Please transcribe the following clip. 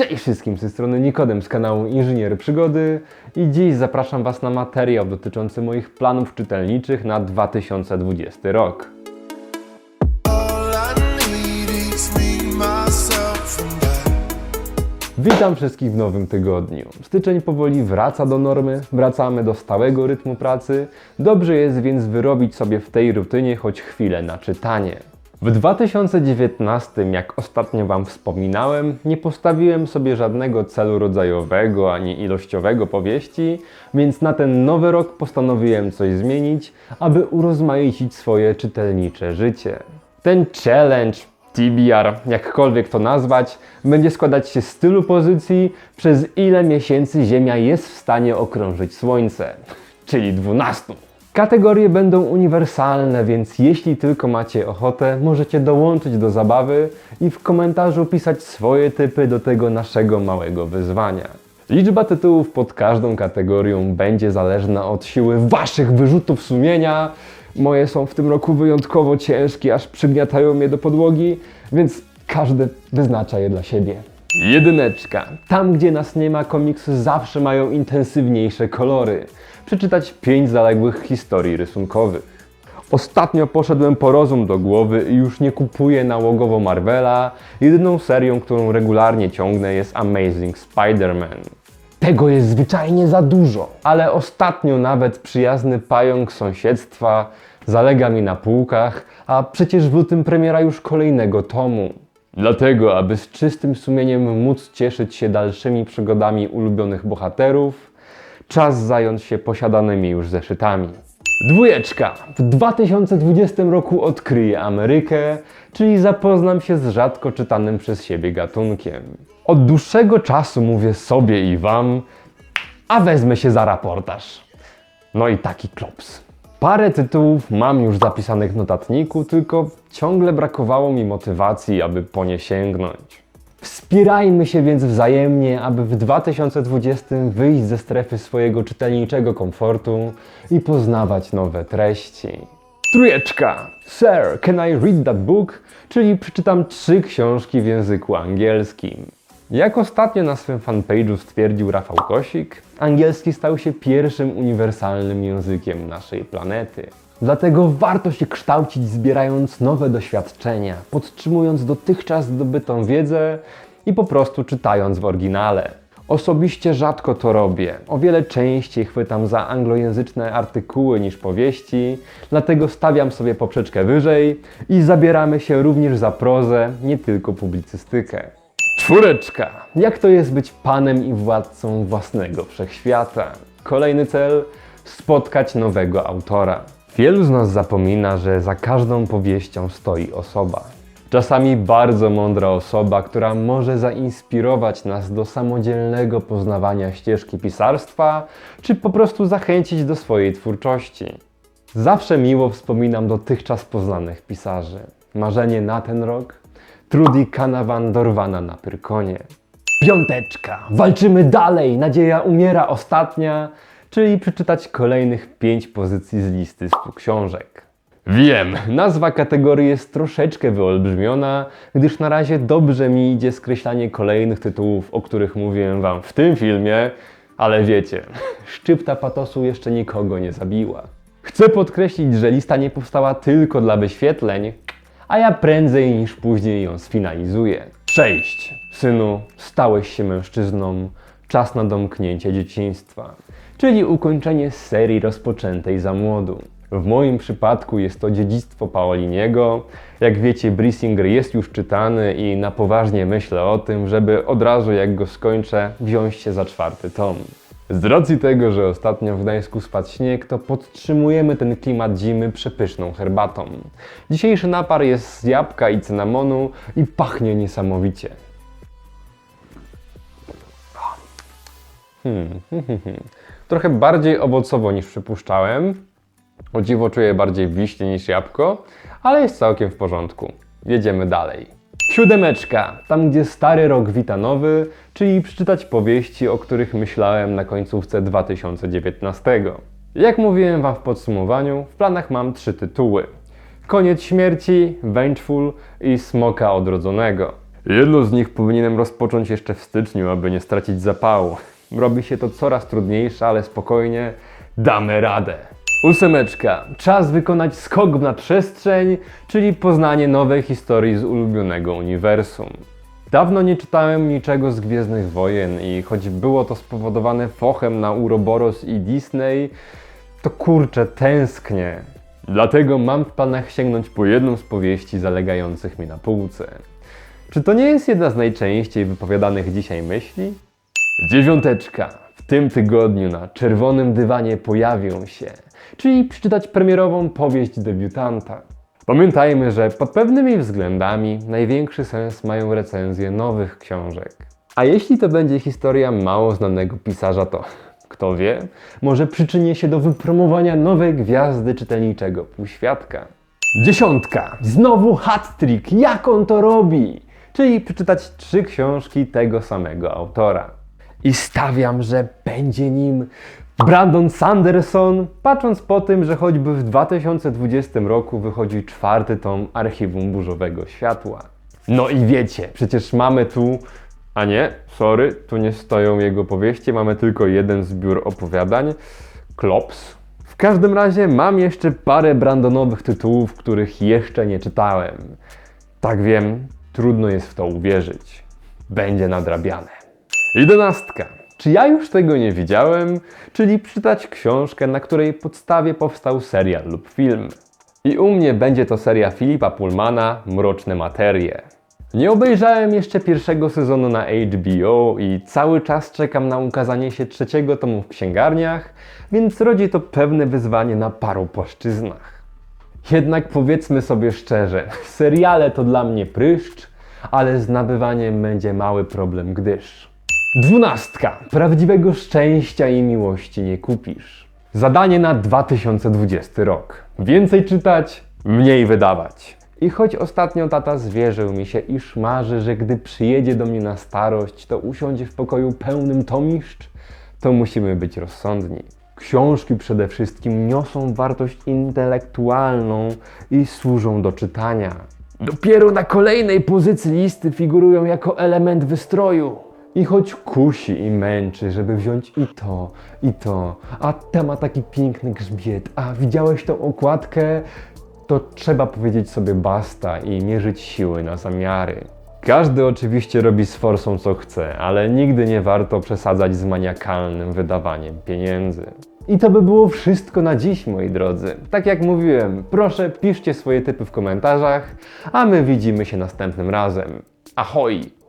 Cześć wszystkim, z tej strony Nikodem z kanału Inżynier Przygody i dziś zapraszam Was na materiał dotyczący moich planów czytelniczych na 2020 rok. Witam wszystkich w nowym tygodniu. Styczeń powoli wraca do normy, wracamy do stałego rytmu pracy. Dobrze jest więc wyrobić sobie w tej rutynie choć chwilę na czytanie. W 2019, jak ostatnio Wam wspominałem, nie postawiłem sobie żadnego celu rodzajowego ani ilościowego powieści, więc na ten nowy rok postanowiłem coś zmienić, aby urozmaicić swoje czytelnicze życie. Ten challenge, TBR, jakkolwiek to nazwać, będzie składać się z tylu pozycji, przez ile miesięcy Ziemia jest w stanie okrążyć Słońce, czyli 12. Kategorie będą uniwersalne, więc jeśli tylko macie ochotę, możecie dołączyć do zabawy i w komentarzu pisać swoje typy do tego naszego małego wyzwania. Liczba tytułów pod każdą kategorią będzie zależna od siły Waszych wyrzutów sumienia. Moje są w tym roku wyjątkowo ciężkie, aż przygniatają mnie do podłogi, więc każdy wyznacza je dla siebie. Jedyneczka. Tam, gdzie nas nie ma, komiksy zawsze mają intensywniejsze kolory. Przeczytać pięć zaległych historii rysunkowych. Ostatnio poszedłem po rozum do głowy i już nie kupuję nałogowo Marvela. Jedyną serią, którą regularnie ciągnę jest Amazing Spider-Man. Tego jest zwyczajnie za dużo, ale ostatnio nawet przyjazny pająk sąsiedztwa zalega mi na półkach, a przecież w lutym premiera już kolejnego tomu. Dlatego, aby z czystym sumieniem móc cieszyć się dalszymi przygodami ulubionych bohaterów, czas zająć się posiadanymi już zeszytami. Dwójeczka. W 2020 roku odkryję Amerykę, czyli zapoznam się z rzadko czytanym przez siebie gatunkiem. Od dłuższego czasu mówię sobie i wam, a wezmę się za raportaż. No i taki klops. Parę tytułów mam już zapisanych w notatniku, tylko ciągle brakowało mi motywacji, aby po nie sięgnąć. Wspierajmy się więc wzajemnie, aby w 2020 wyjść ze strefy swojego czytelniczego komfortu i poznawać nowe treści. Trójeczka. Sir, can I read that book? Czyli przeczytam trzy książki w języku angielskim. Jak ostatnio na swym fanpage'u stwierdził Rafał Kosik, angielski stał się pierwszym uniwersalnym językiem naszej planety. Dlatego warto się kształcić, zbierając nowe doświadczenia, podtrzymując dotychczas zdobytą wiedzę i po prostu czytając w oryginale. Osobiście rzadko to robię. O wiele częściej chwytam za anglojęzyczne artykuły niż powieści, dlatego stawiam sobie poprzeczkę wyżej i zabieramy się również za prozę, nie tylko publicystykę. Czwóreczka. Jak to jest być panem i władcą własnego wszechświata? Kolejny cel spotkać nowego autora. Wielu z nas zapomina, że za każdą powieścią stoi osoba. Czasami bardzo mądra osoba, która może zainspirować nas do samodzielnego poznawania ścieżki pisarstwa, czy po prostu zachęcić do swojej twórczości. Zawsze miło wspominam dotychczas poznanych pisarzy. Marzenie na ten rok? Trudy Kanawan dorwana na Pyrkonie. Piąteczka. Walczymy dalej. Nadzieja umiera ostatnia, czyli przeczytać kolejnych pięć pozycji z listy 100 książek. Wiem, nazwa kategorii jest troszeczkę wyolbrzymiona, gdyż na razie dobrze mi idzie skreślanie kolejnych tytułów, o których mówiłem Wam w tym filmie, ale wiecie, szczypta patosu jeszcze nikogo nie zabiła. Chcę podkreślić, że lista nie powstała tylko dla wyświetleń, a ja prędzej niż później ją sfinalizuję. 6. Synu, stałeś się mężczyzną, czas na domknięcie dzieciństwa, czyli ukończenie serii rozpoczętej za młodu. W moim przypadku jest to dziedzictwo Paoliniego. Jak wiecie, Brisinger jest już czytany i na poważnie myślę o tym, żeby od razu jak go skończę, wziąć się za czwarty tom. Z racji tego, że ostatnio w Gdańsku spadł śnieg, to podtrzymujemy ten klimat zimy przepyszną herbatą. Dzisiejszy napar jest z jabłka i cynamonu i pachnie niesamowicie. Hmm, hmm, hmm, hmm. Trochę bardziej owocowo niż przypuszczałem. O dziwo czuję bardziej wiśnie niż jabłko, ale jest całkiem w porządku. Jedziemy dalej. Siódemeczka, tam gdzie stary rok wita nowy, czyli przeczytać powieści, o których myślałem na końcówce 2019. Jak mówiłem Wam w podsumowaniu, w planach mam trzy tytuły. Koniec śmierci, Vengeful i Smoka Odrodzonego. Jedno z nich powinienem rozpocząć jeszcze w styczniu, aby nie stracić zapału. Robi się to coraz trudniejsze, ale spokojnie, damy radę. Ósemeczka. Czas wykonać skok w nadprzestrzeń, czyli poznanie nowej historii z ulubionego uniwersum. Dawno nie czytałem niczego z Gwiezdnych Wojen i choć było to spowodowane fochem na Uroboros i Disney, to kurczę, tęsknię. Dlatego mam w planach sięgnąć po jedną z powieści zalegających mi na półce. Czy to nie jest jedna z najczęściej wypowiadanych dzisiaj myśli? Dziewiąteczka. W tym tygodniu na czerwonym dywanie pojawią się, czyli przeczytać premierową powieść debiutanta. Pamiętajmy, że pod pewnymi względami największy sens mają recenzje nowych książek. A jeśli to będzie historia mało znanego pisarza, to kto wie, może przyczynię się do wypromowania nowej gwiazdy czytelniczego półświadka. Dziesiątka. Znowu hat-trick. Jak on to robi? Czyli przeczytać trzy książki tego samego autora. I stawiam, że będzie nim Brandon Sanderson, patrząc po tym, że choćby w 2020 roku wychodzi czwarty tom Archiwum Burzowego Światła. No i wiecie, przecież mamy tu, a nie, sorry, tu nie stoją jego powieści, mamy tylko jeden zbiór opowiadań, Klops. W każdym razie mam jeszcze parę Brandonowych tytułów, których jeszcze nie czytałem. Tak wiem, trudno jest w to uwierzyć. Będzie nadrabiane. Jedenastka. Czy ja już tego nie widziałem? Czyli przeczytać książkę, na której podstawie powstał serial lub film. I u mnie będzie to seria Filipa Pullmana Mroczne Materie. Nie obejrzałem jeszcze pierwszego sezonu na HBO i cały czas czekam na ukazanie się trzeciego tomu w księgarniach, więc rodzi to pewne wyzwanie na paru płaszczyznach. Jednak powiedzmy sobie szczerze, seriale to dla mnie pryszcz, ale z nabywaniem będzie mały problem, gdyż Dwunastka. Prawdziwego szczęścia i miłości nie kupisz. Zadanie na 2020 rok. Więcej czytać, mniej wydawać. I choć ostatnio tata zwierzył mi się, iż marzy, że gdy przyjedzie do mnie na starość, to usiądzie w pokoju pełnym tomiszcz, to musimy być rozsądni. Książki przede wszystkim niosą wartość intelektualną i służą do czytania. Dopiero na kolejnej pozycji listy figurują jako element wystroju. I choć kusi i męczy, żeby wziąć i to, i to, a ta ma taki piękny grzbiet, a widziałeś tą okładkę, to trzeba powiedzieć sobie basta i mierzyć siły na zamiary. Każdy oczywiście robi z forsą co chce, ale nigdy nie warto przesadzać z maniakalnym wydawaniem pieniędzy. I to by było wszystko na dziś, moi drodzy. Tak jak mówiłem, proszę piszcie swoje typy w komentarzach, a my widzimy się następnym razem. Ahoj!